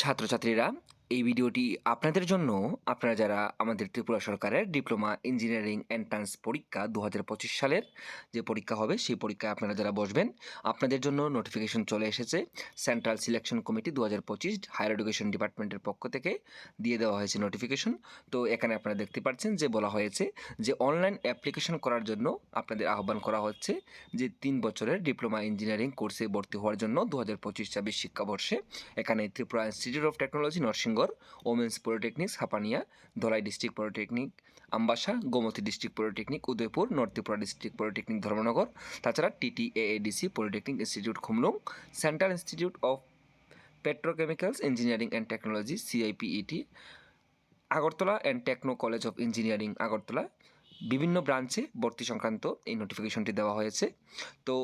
ছাত্রছাত্রীরা এই ভিডিওটি আপনাদের জন্য। আপনারা যারা আমাদের ত্রিপুরা সরকারের ডিপ্লোমা, ইঞ্জিনিয়ারিং এন্ট্রান্স পরীক্ষা দু সালের যে পরীক্ষা হবে, সেই পরীক্ষায় আপনারা যারা বসবেন, আপনাদের জন্য নোটিফিকেশন চলে এসেছে। সেন্ট্রাল সিলেকশন কমিটি দু হাজার পঁচিশ হায়ার এডুকেশন ডিপার্টমেন্টের পক্ষ থেকে দিয়ে দেওয়া হয়েছে নোটিফিকেশন তো এখানে আপনারা দেখতে পাচ্ছেন যে বলা হয়েছে যে অনলাইন অ্যাপ্লিকেশন করার জন্য আপনাদের আহ্বান করা হচ্ছে যে তিন বছরের ডিপ্লোমা ইঞ্জিনিয়ারিং কোর্সে ভর্তি হওয়ার জন্য দু হাজার পঁচিশ ছাব্বিশ শিক্ষাবর্ষে। এখানে Tripura institute of technology Narsingarh women's polytechnic, Hapania, Dhalai district polytechnic, Ambassa, Gomati district polytechnic, Udaipur, north Tripura district polytechnic, Dharmanagar, তাছাড়া TTAADC, polytechnic institute, Khumulwng, central institute of petrochemicals, engineering and technology, CIPET, Agartala and techno college of engineering, Agartala. বিভিন্ন ব্রাঞ্চে ভর্তি সংক্রান্ত এই নোটিফিকেশনটি দেওয়া হয়েছে। তো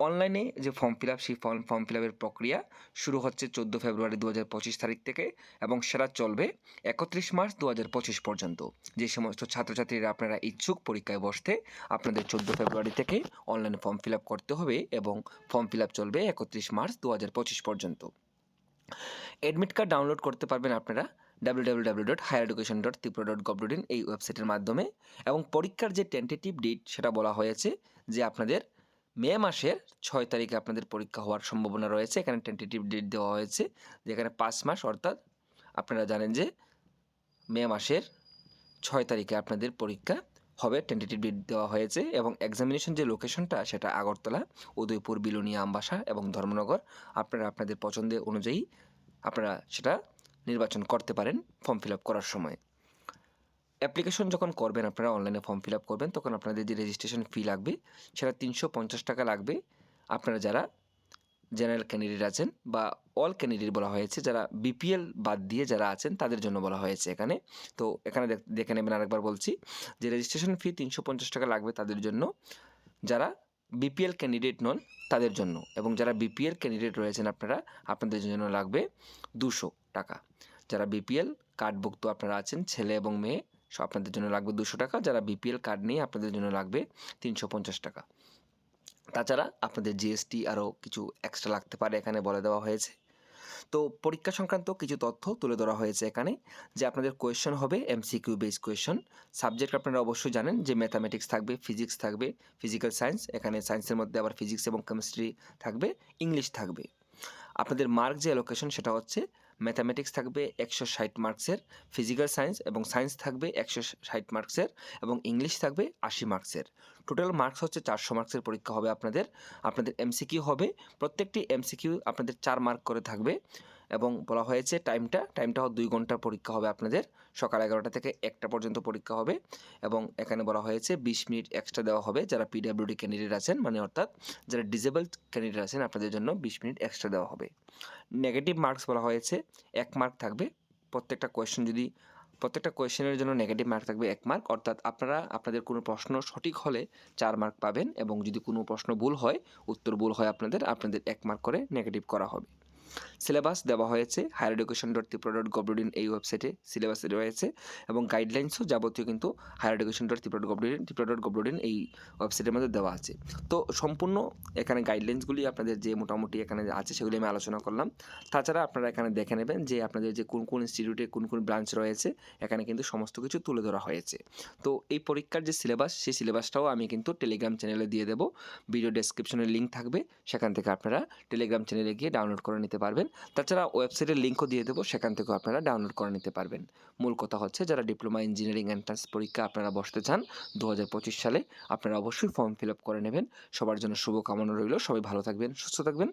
অনলাইনে যে ফর্ম ফিল আপ সেই ফর্ম ফর্ম ফিল আপের প্রক্রিয়া শুরু হচ্ছে চোদ্দ ফেব্রুয়ারি দু হাজার পঁচিশ তারিখ থেকে এবং সেটা চলবে একত্রিশ মার্চ দু হাজার পঁচিশ পর্যন্ত। যে সমস্ত ছাত্রছাত্রীরা আপনারা ইচ্ছুক পরীক্ষায় বসতে, আপনাদের চোদ্দ ফেব্রুয়ারি থেকে অনলাইনে ফর্ম ফিল আপ করতে হবে এবং ফর্ম ফিল আপ চলবে একত্রিশ মার্চ দু হাজার পঁচিশ পর্যন্ত। অ্যাডমিট কার্ড ডাউনলোড করতে পারবেন আপনারা W dot higher education dot Tripura dot gov dot in এই ওয়েবসাইটের মাধ্যমে এবং পরীক্ষার যে টেন্টেটিভ ডেট সেটা বলা হয়েছে যে আপনাদের মে মাসের ছয় তারিখে আপনাদের পরীক্ষা হওয়ার সম্ভাবনা রয়েছে। এখানে টেন্টেটিভ ডেট দেওয়া হয়েছে যেখানে পাঁচ মাস, অর্থাৎ আপনারা জানেন যে মে মাসের ছয় তারিখে আপনাদের পরীক্ষা হবে। টেন্টেটিভ ডেট দেওয়া হয়েছে এবং এক্সামিনেশন যে লোকেশনটা সেটা আগরতলা, উদয়পুর, বিলোনিয়া, আমবাসা এবং ধর্মনগর। আপনারা আপনাদের পছন্দের অনুযায়ী আপনারা সেটা নির্বাচন করতে পারেন ফর্ম ফিল আপ করার সময়। অ্যাপ্লিকেশন যখন করবেন, আপনারা অনলাইনে ফর্ম ফিল আপ করবেন, তখন আপনাদের যে রেজিস্ট্রেশন ফি লাগবে, সেটা তিনশো পঞ্চাশ টাকা লাগবে। আপনারা যারা জেনারেল ক্যান্ডিডেট আছেন বা অল ক্যান্ডিডেট বলা হয়েছে, যারা বিপিএল বাদ দিয়ে যারা আছেন, তাদের জন্য বলা হয়েছে এখানে। তো এখানে দেখ- নেবেন আরেকবার বলছি, যে রেজিস্ট্রেশন ফি তিনশো পঞ্চাশ টাকা লাগবে তাদের জন্য। যারা বিপিএল ক্যান্ডিডেট নন, তাদের জন্য। এবং যারা বিপিএল ক্যান্ডিডেট রয়েছেন আপনারা, আপনাদের জন্য লাগবে দুশো টাকা। যারা বিপিএল কার্ডভুক্ত আপনারা আছেন, ছেলে এবং মেয়ে সো আপনাদের জন্য লাগবে দুশো টাকা। যারা বিপিএল কার্ড নেই আপনাদের জন্য লাগবে তিনশো পঞ্চাশ টাকা। তাছাড়া আপনাদের জিএসটি আরও কিছু এক্সট্রা লাগতে পারে এখানে বলে দেওয়া হয়েছে। তো পরীক্ষা সংক্রান্ত কিছু তথ্য তুলে ধরা হয়েছে এখানে, যে আপনাদের কোয়েশ্চেন হবে এমসিকিউ বেস কোয়েশ্চেন সাবজেক্ট আপনারা অবশ্যই জানেন যে ম্যাথামেটিক্স থাকবে ফিজিক্স থাকবে ফিজিক্যাল সায়েন্স এখানে সায়েন্সের মধ্যে আবার ফিজিক্স এবং কেমিস্ট্রি থাকবে ইংলিশ থাকবে। আপনাদের মার্ক যে অ্যালোকেশন সেটা হচ্ছে ম্যাথামেটিক্স থাকবে একশো ষাট মার্কসের, ফিজিক্যাল সায়েন্স এবং সায়েন্স থাকবে একশো ষাট মার্কসের এবং ইংলিশ থাকবে আশি মার্কসের। টোটাল মার্কস হচ্ছে চারশো মার্কসের পরীক্ষা হবে আপনাদের। আপনাদের এমসিকিউ হবে। প্রত্যেকটি এমসিকিউ আপনাদের চার মার্ক করে থাকবে। এবং বলা হয়েছে টাইমটা টাইমটা দুই ঘণ্টার পরীক্ষা হবে আপনাদের। সকাল এগারোটা থেকে একটা পর্যন্ত পরীক্ষা হবে এবং এখানে বলা হয়েছে বিশ মিনিট এক্সট্রা দেওয়া হবে যারা পিডাব্লিউডি ক্যান্ডিডেট আছেন মানে অর্থাৎ যারা ডিসেবলড ক্যান্ডিডেট আছেন, আপনাদের জন্য বিশ মিনিট এক্সট্রা দেওয়া হবে। নেগেটিভ মার্কস বলা হয়েছে, এক মার্ক থাকবে। প্রত্যেকটা কোয়েশ্চেন যদি, প্রত্যেকটা কোয়েশ্চেনের জন্য নেগেটিভ মার্ক থাকবে এক মার্ক অর্থাৎ আপনারা, আপনাদের কোনো প্রশ্ন সঠিক হলে চার মার্ক পাবেন এবং যদি কোনো প্রশ্ন ভুল হয়, উত্তর ভুল হয় আপনাদের আপনাদের এক মার্ক করে নেগেটিভ করা হবে। সিলেবাস দেওয়া হয়েছে higher education dot Tripura dot gov dot in এই ওয়েবসাইটে সিলেবাস রয়েছে এবং গাইডলাইন্সও যাবতীয় কিন্তু higher education dot Tripura dot gov dot in Tripura dot gov dot in এই ওয়েবসাইটের মধ্যে দেওয়া আছে। তো সম্পূর্ণ এখানে গাইডলাইন্সগুলি আপনাদের যে মোটামুটি এখানে আছে সেগুলি আমি আলোচনা করলাম। তাছাড়া আপনারা এখানে দেখে নেবেন যে আপনাদের যে কোন কোন ইনস্টিটিউটে কোন কোন ব্রাঞ্চ রয়েছে, এখানে কিন্তু সমস্ত কিছু তুলে ধরা হয়েছে। তো এই পরীক্ষার যে সিলেবাস, সেই সিলেবাসটাও আমি কিন্তু টেলিগ্রাম চ্যানেলে দিয়ে দেবো। ভিডিও ডেসক্রিপশনে লিঙ্ক থাকবে, সেখান থেকে আপনারা টেলিগ্রাম চ্যানেলে গিয়ে ডাউনলোড করে নিতে পারবেন। তাছাড়া ওয়েবসাইটের লিঙ্কও দিয়ে দেবো, সেখান থেকেও আপনারা ডাউনলোড করে নিতে পারবেন। মূল কথা হচ্ছে, যারা ডিপ্লোমা ইঞ্জিনিয়ারিং এন্ট্রান্স পরীক্ষা আপনারা বসতে চান দু হাজার পঁচিশ সালে আপনারা অবশ্যই ফর্ম ফিল আপ করে নেবেন। সবার জন্য শুভকামনা রইল। সবাই ভালো থাকবেন, সুস্থ থাকবেন।